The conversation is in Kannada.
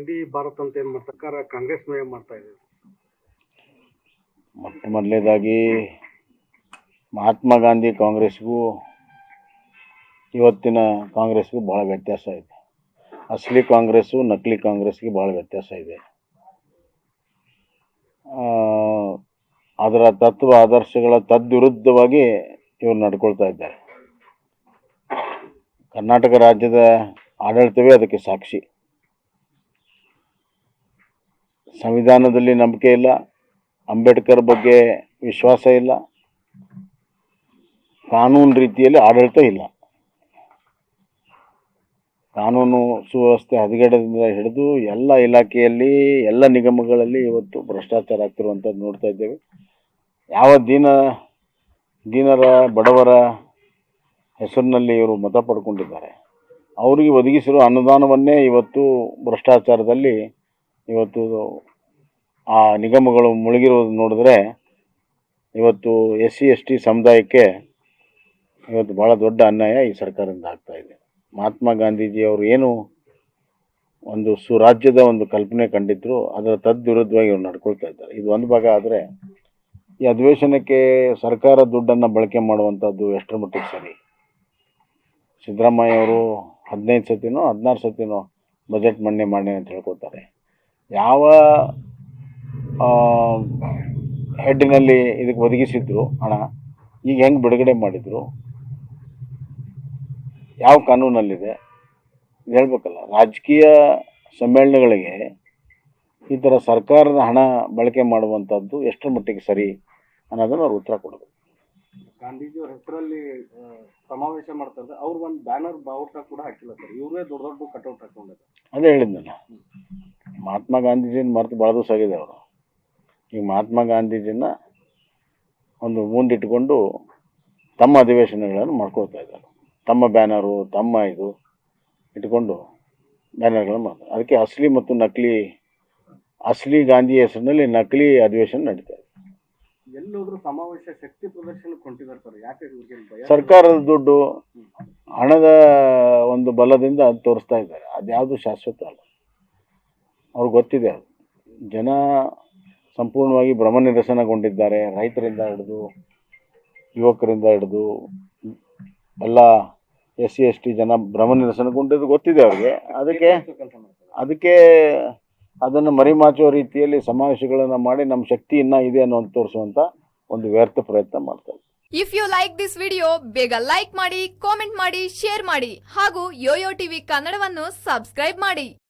ಗಾಂಧಿ ಭಾರತ್ ಅಂತ ಏನ್ ಮಾಡ್ತಾರೆ? ಕಾಂಗ್ರೆಸ್ ಮೇಲೆ ಮಾಡ್ತಾ ಇದೆ. ಮೊಟ್ಟ ಮೊದಲನೇದಾಗಿ ಮಹಾತ್ಮ ಗಾಂಧಿ ಕಾಂಗ್ರೆಸ್ಗೂ ಇವತ್ತಿನ ಕಾಂಗ್ರೆಸ್ಗೂ ಭಾಳ ವ್ಯತ್ಯಾಸ ಇದೆ. ಅಸಲಿ ಕಾಂಗ್ರೆಸ್ಸು ನಕಲಿ ಕಾಂಗ್ರೆಸ್ಗೆ ಭಾಳ ವ್ಯತ್ಯಾಸ ಇದೆ. ಅದರ ತತ್ವ ಆದರ್ಶಗಳ ತದ್ವಿರುದ್ಧವಾಗಿ ಇವರು ನಡ್ಕೊಳ್ತಾ ಇದ್ದಾರೆ. ಕರ್ನಾಟಕ ರಾಜ್ಯದ ಆಡಳಿತವೇ ಅದಕ್ಕೆ ಸಾಕ್ಷಿ. ಸಂವಿಧಾನದಲ್ಲಿ ನಂಬಿಕೆ ಇಲ್ಲ, ಅಂಬೇಡ್ಕರ್ ಬಗ್ಗೆ ವಿಶ್ವಾಸ ಇಲ್ಲ, ಕಾನೂನು ರೀತಿಯಲ್ಲಿ ಆಡಳಿತ ಇಲ್ಲ. ಕಾನೂನು ಸುವ್ಯವಸ್ಥೆ ಹದಗೆಡದಿಂದ ಹಿಡಿದು ಎಲ್ಲ ಇಲಾಖೆಯಲ್ಲಿ, ಎಲ್ಲ ನಿಗಮಗಳಲ್ಲಿ ಇವತ್ತು ಭ್ರಷ್ಟಾಚಾರ ಆಗ್ತಿರುವಂಥದ್ದು ನೋಡ್ತಾ ಇದ್ದೇವೆ. ಯಾವ ದೀನ, ದೀನರ, ಬಡವರ ಹೆಸರಿನಲ್ಲಿ ಇವರು ಮತ ಪಡ್ಕೊಂಡಿದ್ದಾರೆ. ಅವರಿಗೆ ಒದಗಿಸಿರುವ ಅನುದಾನವನ್ನೇ ಇವತ್ತು ಭ್ರಷ್ಟಾಚಾರದಲ್ಲಿ ಇವತ್ತು ಆ ನಿಗಮಗಳು ಮುಳುಗಿರೋದು ನೋಡಿದ್ರೆ ಇವತ್ತು ಎಸ್ ಸಿ ಎಸ್ ಟಿ ಸಮುದಾಯಕ್ಕೆ ಇವತ್ತು ಭಾಳ ದೊಡ್ಡ ಅನ್ಯಾಯ ಈ ಸರ್ಕಾರದಿಂದ ಆಗ್ತಾಯಿದೆ ಮಹಾತ್ಮ ಗಾಂಧೀಜಿಯವರು ಏನು ಒಂದು ಸುರಾಜ್ಯದ ಒಂದು ಕಲ್ಪನೆ ಕಂಡಿದ್ರು, ಅದರ ತದ್ವಿರುದ್ಧವಾಗಿ ಇವ್ರು ನಡ್ಕೊಳ್ತಾ ಇದ್ದಾರೆ. ಇದು ಒಂದು ಭಾಗ ಆದರೆ ಈ ಅಧಿವೇಶನಕ್ಕೆ ಸರ್ಕಾರ ದುಡ್ಡನ್ನು ಬಳಕೆ ಮಾಡುವಂಥದ್ದು ಎಷ್ಟರ ಮಟ್ಟಿಗೆ ಸರಿ? ಸಿದ್ದರಾಮಯ್ಯ ಅವರು ಹದಿನೈದು ಸತಿನೋ, ಹದಿನಾರು ಸತಿನೋ ಬಜೆಟ್ ಮಂಡನೆ ಮಾಡಿ ಅಂತ ಹೇಳ್ಕೊತಾರೆ ಯಾವ ಹೆಡ್ನಲ್ಲಿ ಇದಕ್ಕೆ ಒದಗಿಸಿದ್ರು ಹಣ ಈಗ ಹೆಂಗೆ ಬಿಡುಗಡೆ ಮಾಡಿದ್ರು ಯಾವ ಕಾನೂನಲ್ಲಿದೆ ಇದು ಹೇಳ್ಬೇಕಲ್ಲ. ರಾಜಕೀಯ ಸಮ್ಮೇಳನಗಳಿಗೆ ಈ ಥರ ಸರ್ಕಾರದ ಹಣ ಬಳಕೆ ಮಾಡುವಂಥದ್ದು ಎಷ್ಟರ ಮಟ್ಟಿಗೆ ಸರಿ ಅನ್ನೋದನ್ನು ಅವ್ರು ಉತ್ತರ ಕೊಡೋದು. ಗಾಂಧೀಜಿಯವ್ರ ಹೆಸರಲ್ಲಿ ಸಮಾವೇಶ ಮಾಡ್ತಾರೆ ಅವ್ರು ಒಂದು ಬ್ಯಾನರ್ ಬಾವುಟ ಕೂಡ ಹಾಕಿಲ್ಲ ಸರ್. ಇವರೇ ದೊಡ್ಡ ದೊಡ್ಡ ಕಟೌಟ್ ಹಾಕೊಂಡಿದ್ದಾರೆ ಅದೇ ಹೇಳಿದ್ನಲ್ಲ. ಮಹಾತ್ಮ ಗಾಂಧೀಜಿನ ಮರೆತು ಭಾಳ ದಿವಸ ಆಗಿದೆ ಅವರು. ಈಗ ಮಹಾತ್ಮ ಗಾಂಧೀಜಿನ ಒಂದು ಮುಂದಿಟ್ಟುಕೊಂಡು ತಮ್ಮ ಅಧಿವೇಶನಗಳನ್ನು ಮಾಡ್ಕೊಳ್ತಾ ಇದ್ದಾರೆ. ತಮ್ಮ ಬ್ಯಾನರು ತಮ್ಮ ಇದು ಇಟ್ಕೊಂಡು ಬ್ಯಾನರ್ಗಳನ್ನು ಮಾಡ್ತಾರೆ ಅದಕ್ಕೆ ಅಸಲಿ ಮತ್ತು ನಕಲಿ ಅಸಲಿ ಗಾಂಧಿ ಹೆಸರಿನಲ್ಲಿ ನಕಲಿ ಅಧಿವೇಶನ ನಡೀತಾ ಇದೆ. ಎಲ್ಲೋದ್ರೂ ಸಮಾವೇಶ ಶಕ್ತಿ ಪ್ರದರ್ಶನಕ್ಕೆ ಹೊಂಟಿದ್ದಾರೆ ಸರ್. ಯಾಕೆ ಇವ್ರಿಗೆ ಭಯ? ಸರ್ಕಾರದ ದುಡ್ಡು ಹಣದ ಒಂದು ಬಲದಿಂದ ಅದು ತೋರಿಸ್ತಾ ಇದ್ದಾರೆ. ಅದ್ಯಾವುದು ಶಾಶ್ವತ ಅಲ್ಲ. ಅವ್ರಿಗೆ ಗೊತ್ತಿದೆ. ಜನ ಸಂಪೂರ್ಣವಾಗಿ ಭ್ರಮ ನಿರಸನಗೊಂಡಿದ್ದಾರೆ. ರೈತರಿಂದ ಹಿಡಿದು ಯುವಕರಿಂದ ಹಿಡಿದು ಎಲ್ಲ ಎಸ್ ಸಿ ಎಸ್ ಟಿ ಜನ ಭ್ರಮ ನಿರಸನಗೊಂಡಿದ್ದು ಗೊತ್ತಿದೆ ಅವ್ರಿಗೆ. ಅದಕ್ಕೆ ಅದಕ್ಕೆ ಅದನ್ನು ಮರಿಮಾಚುವ ರೀತಿಯಲ್ಲಿ ಸಮಾವೇಶಗಳನ್ನು ಮಾಡಿ ನಮ್ಮ ಶಕ್ತಿ ಇನ್ನೂ ಇದೆ ಅನ್ನೋದು ತೋರಿಸುವಂಥ ಒಂದು ವ್ಯರ್ಥ ಪ್ರಯತ್ನ ಮಾಡ್ತಾರೆ if you like this video ಬೇಗ ಲೈಕ್ ಮಾಡಿ ಕಾಮೆಂಟ್ ಮಾಡಿ ಶೇರ್ ಮಾಡಿ ಹಾಗೂ ಯೋಯೋ ಟಿವಿ ಕನ್ನಡವನ್ನು ಸಬ್ಸ್ಕ್ರೈಬ್ ಮಾಡಿ.